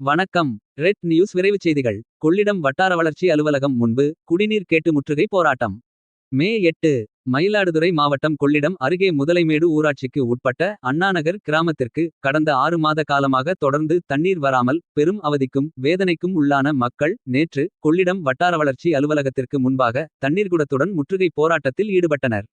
வணக்கம். Red news விரைவுச் செய்திகள். கொள்ளிடம் வட்டார வளர்ச்சி அலுவலகம் முன்பு குடிநீர் கேட்டு முற்றுகை போராட்டம். மே எட்டு மயிலாடுதுறை மாவட்டம் கொள்ளிடம் அருகே முதலைமேடு ஊராட்சிக்கு உட்பட்ட அண்ணாநகர் கிராமத்திற்கு கடந்த ஆறு மாத காலமாக தொடர்ந்து தண்ணீர் வராமல் பெரும் அவதிக்கும் வேதனைக்கும் உள்ளான மக்கள் நேற்று கொள்ளிடம் வட்டார வளர்ச்சி அலுவலகத்திற்கு முன்பாக தண்ணீர்குடத்துடன் முற்றுகை போராட்டத்தில் ஈடுபட்டனர்.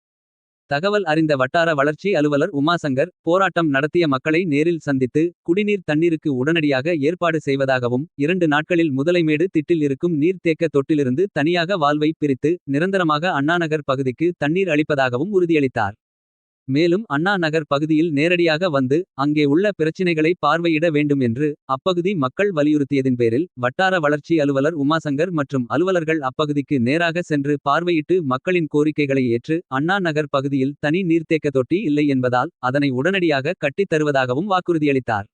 தகவல் அறிந்த வட்டார வளர்ச்சி அலுவலர் உமாசங்கர் போராட்டம் நடத்திய மக்களை நேரில் சந்தித்து குடிநீர் தண்ணீருக்கு உடனடியாக ஏற்பாடு செய்வதாகவும் இரண்டு நாட்களில் முதலைமேடு திட்டில் இருக்கும் நீர்த்தேக்க தொட்டிலிருந்து தனியாக வால்வை பிரித்து நிரந்தரமாக அண்ணாநகர் பகுதிக்கு தண்ணீர் அளிப்பதாகவும் உறுதியளித்தார். மேலும் அண்ணா நகர் பகுதியில் நேரடியாக வந்து அங்கே உள்ள பிரச்சினைகளை பார்வையிட வேண்டும் என்று அப்பகுதி மக்கள் வலியுறுத்தியதின் பேரில் வட்டார வளர்ச்சி அலுவலர் உமாசங்கர் மற்றும் அலுவலர்கள் அப்பகுதிக்கு நேராக சென்று பார்வையிட்டு மக்களின் கோரிக்கைகளை ஏற்று அண்ணா நகர் பகுதியில் தனி நீர்த்தேக்க தொட்டி இல்லை என்பதால் அதனை உடனடியாக கட்டித் தருவதாகவும் வாக்குறுதியளித்தார்.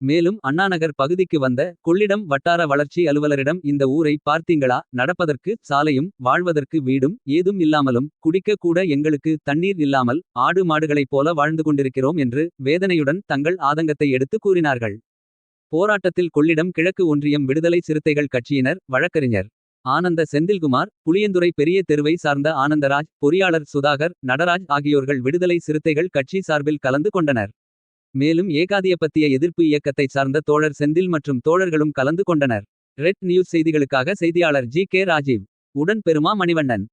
மேலும் அண்ணாநகர் பகுதிக்கு வந்த கொள்ளிடம் வட்டார வளர்ச்சி அலுவலரிடம் இந்த ஊரை பார்த்தீங்களா? நடப்பதற்கு சாலையும் வாழ்வதற்கு வீடும் ஏதும் இல்லாமலும் குடிக்க கூட எங்களுக்கு தண்ணீர் இல்லாமல் ஆடு மாடுகளைப் போல வாழ்ந்து கொண்டிருக்கிறோம் என்று வேதனையுடன் தங்கள் ஆதங்கத்தை எடுத்து கூறினார்கள். போராட்டத்தில் கொள்ளிடம் கிழக்கு ஒன்றியம் விடுதலை சிறுத்தைகள் கட்சியினர் வழக்கறிஞர் ஆனந்த செந்தில்குமார் புளியந்துறை பெரிய தெருவை சார்ந்த ஆனந்தராஜ் பொறியாளர் சுதாகர் நடராஜ் ஆகியோர்கள் விடுதலை சிறுத்தைகள் கட்சி சார்பில் கலந்து கொண்டனர். மேலும் ஏகாதியபத்திய எதிர்ப்பு இயக்கத்தை சார்ந்த தோழர் செந்தில் மற்றும் தோழர்களும் கலந்து கொண்டனர். ரெட் நியூஸ் செய்திகளுக்காக செய்தியாளர் ஜி கே ராஜீவ். உடன் பெருமா மணிவண்ணன்.